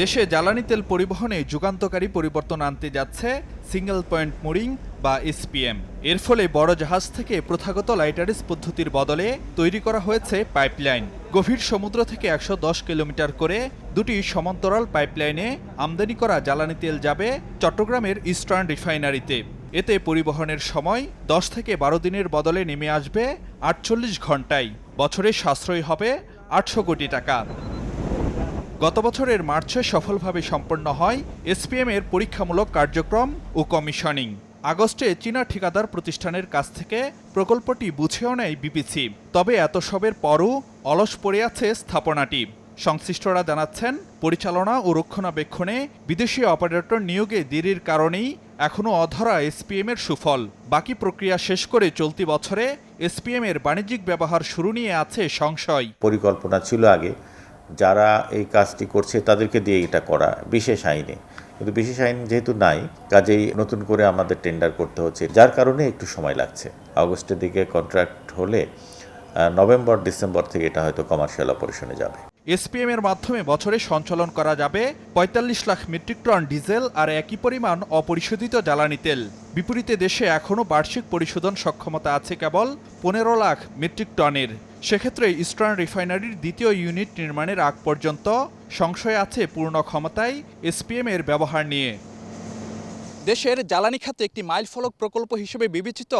দেশে জ্বালানি তেল পরিবহনে যুগান্তকারী পরিবর্তন আনতে যাচ্ছে সিঙ্গেল পয়েন্ট মোরিং বা এসপিএম। এর ফলে বড় জাহাজ থেকে প্রথাগত লাইটারিস পদ্ধতির বদলে তৈরি করা হয়েছে পাইপলাইন। গভীর সমুদ্র থেকে একশো দশ কিলোমিটার করে দুটি সমান্তরাল পাইপলাইনে আমদানি করা জ্বালানি তেল যাবে চট্টগ্রামের ইস্টার্ন রিফাইনারিতে। এতে পরিবহনের সময় দশ থেকে বারো দিনের বদলে নেমে আসবে আটচল্লিশ ঘন্টায় বছরে সাশ্রয় হবে আটশো কোটি টাকা। গত বছরের মার্চে সফলভাবে সম্পন্ন হয় এসপিএম এর পরীক্ষামূলক কার্যক্রম ও কমিশনিং। আগস্টে চীনা ঠিকাদার প্রতিষ্ঠানের কাছ থেকে প্রকল্পটি বুঝেও নেয় বিপিসি। তবে এত সবের পরও অলস পড়ে আছে স্থাপনাটি। সংশ্লিষ্টরা জানাচ্ছেন, পরিচালনা ও রক্ষণাবেক্ষণে বিদেশি অপারেটর নিয়োগে দেরির কারণেই এখনও অধরা এসপিএম এর সুফল। বাকি প্রক্রিয়া শেষ করে চলতি বছরে এসপিএম এর বাণিজ্যিক ব্যবহার শুরু নিয়ে আছে সংশয়। পরিকল্পনা ছিল আগে। যারা এই কাজটি করছে তাদেরকে দিয়ে এটা করা বিশেষ আইনে। কিন্তু বিশেষ আইন যেহেতু নাই, কাজেই নতুন করে আমাদের টেন্ডার করতে হচ্ছে। যার কারণে একটু সময় লাগছে। আগস্টের দিকে কন্ট্রাক্ট হলে নভেম্বর ডিসেম্বর থেকে এটা হয়তো কমার্শিয়াল অপারেশনে যাবে। এসপিএম এর মাধ্যমে বছরে সঞ্চালন করা যাবে পঁয়তাল্লিশ লাখ মেট্রিক টন ডিজেল আর একই পরিমাণ অপরিশোধিত জ্বালানি তেল। বিপরীতে দেশে এখনও বার্ষিক পরিশোধন সক্ষমতা আছে কেবল পনেরো লাখ মেট্রিক টনের। সেক্ষেত্রে ইস্টার্ন রিফাইনারির দ্বিতীয় ইউনিট নির্মাণের আগ পর্যন্ত সংশয় আছে পূর্ণ ক্ষমতায় এসপিএম এর ব্যবহার নিয়ে। দেশের জ্বালানি খাতে একটি মাইলফলক প্রকল্প হিসেবে বিবেচিত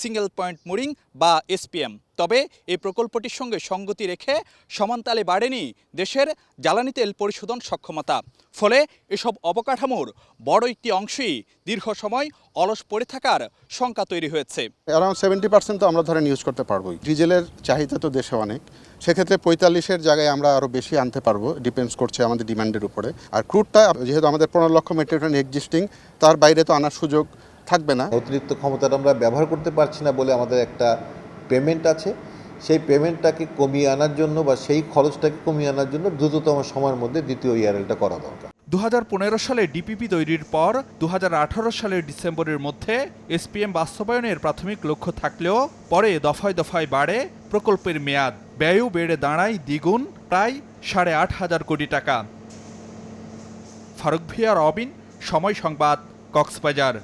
সিঙ্গেল পয়েন্ট মুরিং বা এসপিএম তবে এই প্রকল্পটির সঙ্গে সঙ্গতি রেখে সমানতালে বাড়েনি দেশের জ্বালানি তেল পরিশোধন সক্ষমতা। ফলে এসব অবকাঠামোর বড় একটি অংশই দীর্ঘ সময় অলস পড়ে থাকার শঙ্কা তৈরি হয়েছে। অ্যারাউন্ড সেভেন্টি পার্সেন্ট তো আমরা ধরেন ইউজ করতে পারবোই। ডিজেলের চাহিদা তো দেশে অনেক। সেক্ষেত্রে পঁয়তাল্লিশের জায়গায় আমরা আরও বেশি আনতে পারব। ডিপেন্ডস করছে আমাদের ডিমান্ডের উপরে। আর ক্রুডটা যেহেতু আমাদের পনেরো লক্ষ মেট্রিক টন এক্সিস্টিং তার বাইরে তো আনার সুযোগ থাকবে না। অতিরিক্ত ক্ষমতাটা আমরা ব্যবহার করতে পারছি না বলে আমাদের একটা পেমেন্ট আছে, সেই পেমেন্টটাকে কমিয়ে আনার জন্য বা সেই খরচটাকে কমিয়ে আনার জন্য দ্রুততম সময়ের মধ্যে দ্বিতীয় ইয়ারেলটা করা দরকার। দু হাজার পনেরো সালে ডিপিপি তৈরির পর দু হাজার আঠারো সালের ডিসেম্বরের মধ্যে এসপিএম বাস্তবায়নের প্রাথমিক লক্ষ্য থাকলেও পরে দফায় দফায় বাড়ে, প্রকল্পের মেয়াদ, ব্যয়ও বেড়ে দাঁড়ায় দ্বিগুণ, প্রায় সাড়ে আট হাজার কোটি টাকা। ফারুক ভিয়া, রবিন, সময় সংবাদ, কক্সবাজার।